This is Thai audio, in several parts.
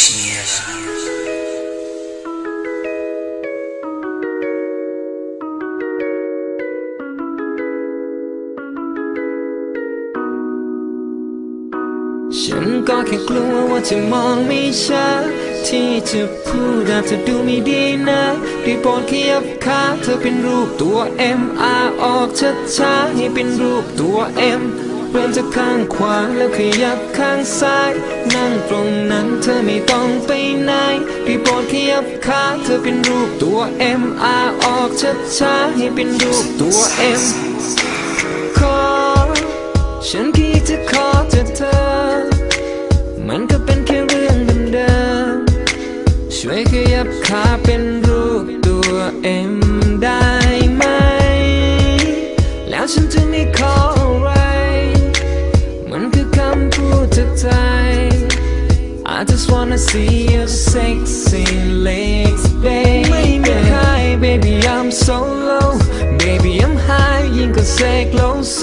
ฉันก็แค่กลัวว่าจะมองไม่ชัดที่จะพูดอาจจะดูไม่ดีนะได้โปรดขยับขาเธอเป็นรูปตัว M R ออกช้าๆให้เป็นรูปตัว M เริ่มจากข้างขวาแล้วขยับข้างซ้ายน ตรงนั้นเธอไม่ต้องไปไหนที่โปรดขยับขาเธอเป็นรูปตัว M R ออกช้าๆให้เป็นรูปตัว M ขอฉันคิดจะขอ see your sexy legs, baby ไม่มีใคร baby I'm so low baby I'm high ยิ่งกว่าเสกโลโซ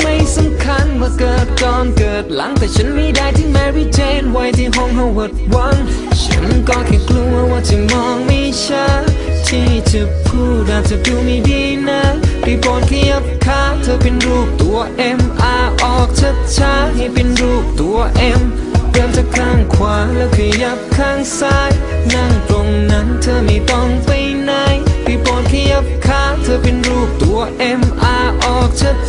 ไม่สำคัญว่าเกิดก่อนเกิดหลังแต่ฉันไม่ได้ที่ Mary Jane ไว้ที่ห้อง Howard วันฉันก็แค่กลัวว่าจะมองไม่ชัดที่จะพูดอาจจะดูไม่ดีนะได้โปรดขยับขาเธอเป็นรูปตัว M R ออกช้าๆให้เป็นรูป ซ้าย นั่งตรงนั้นเธอไม่ต้องไปไหนได้โปรดขยับขาเธอเป็นรูปตัว M R ออก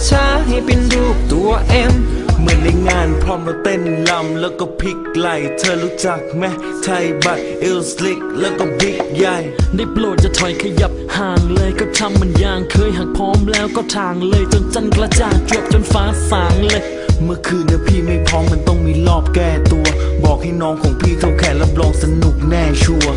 ช้าๆให้เป็นรูปตัว M เหมือนในงานพร้อมเราเต้นลำแล้วก็พลิกไหลเธอรู้จักไหมไทยบัตเอลสลิกแล้วก็บิ๊กใหญ่ ได้โปรดจะถอยขยับห่างเลยก็ทำมันอย่างเคยหากพร้อมแล้วก็ทางเลยจนจันกระจ่างจวบจนฟ้าสางเลย เมื่อคืนนะพี่ไม่พร้อมมันต้องมีรอบแก้ตัว บอกให้น้องของพี่เข้าแข่รับรองสนุกแน่ชัวร์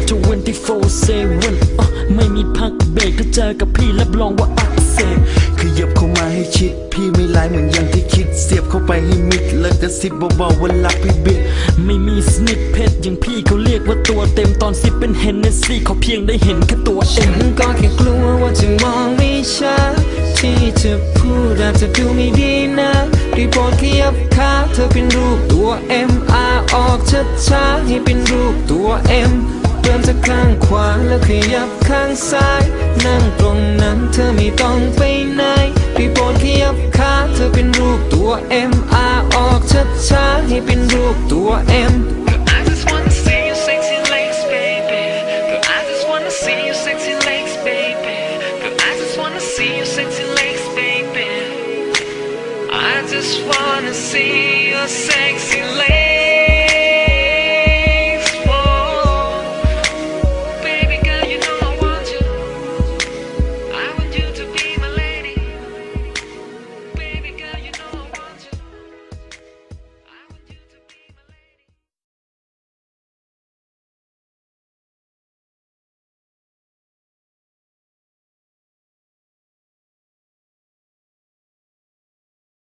24-7อะไม่มีพักเบรกถ้าเจอกับพี่รับรองว่าอักเสบขยับเข้ามาให้ชิด พี่ไม่ร้ายเหมือนอย่างที่คิดเสียบเข้าไปให้มิด แล้วกระซิบเบาๆว่ารักพี่บิดไม่มีสนิทเพชรอย่างพี่เขาเรียกว่าตัวเต็มตอนสิบเป็นเฮนเนสซี่เขาเพียงได้เห็นแค่ตัวเอฉัง นก็แค่กลัวว่าจะมองไม่ชัดที่จะพูดอาจจะดูไม่ดีนะ ได้โปรดขยับขาเธอเป็นรูปตัว M R ออกช้าๆให้เป็นรูปตัว M เริ่มจากข้างขวาแล้วขยับข้างซ้าย นั่งตรงนั้นเธอไม่ต้องไปไหนได้โปรดขยับขาเธอเป็นรูปตัว M just wanna see your sexy legs